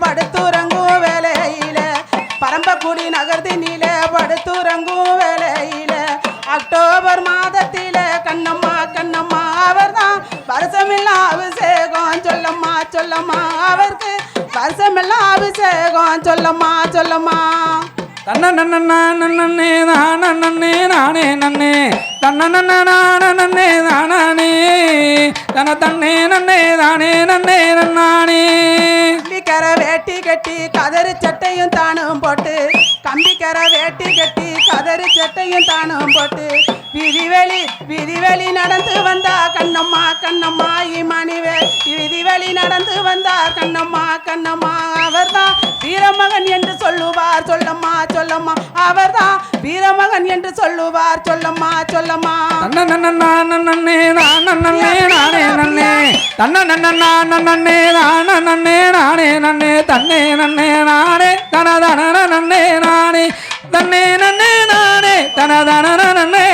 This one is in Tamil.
படுத்துறங்கும் வேலையில. பரம்பக்குடி நகர்தினில படுத்துறங்கும் வேலையில. அக்டோபர் மாதத்தில கண்ணம்மா கண்ணம்மா அவர் தான் வருஷமெல்லாம் அபிஷேகம் சொல்லம்மா சொல்லம்மா அவருக்கு. வருஷமெல்லாம் அபிஷேகம் சொல்லம்மா சொல்லம்மா. தன்னே நன்னே நானே நானே நன்னே. தன்ன நானே. தானே நன்னே நன்னா. கட்டி கதறு சட்டையும் தானும் போட்டு கம்பிக்கர வேட்டி கட்டி கதறு சட்டையும் தானும் போட்டு விதிவெளி விதிவெளி நடந்து வந்தா கண்ணம்மா கண்ணம்மா இமணிவே விதிவெளி நடந்து வந்தா கண்ணம்மா கண்ணம்மா அவர்தான் வீரமகன் என்று சொல்லுவார். சொல்லம்மா சொல்லம்மா அவர்தான் வீரமகன் என்று சொல்லுவார். சொல்லம்மா சொல்லம்மா தன்ன நன்னே நானே நானே நன்னே தன்ன நன்னே நானே நானே நன்னே தன்னே நன்னே நானே தன தன நன்னே நானே தன்னே நன்னே நானே தன தன நன்னே நானே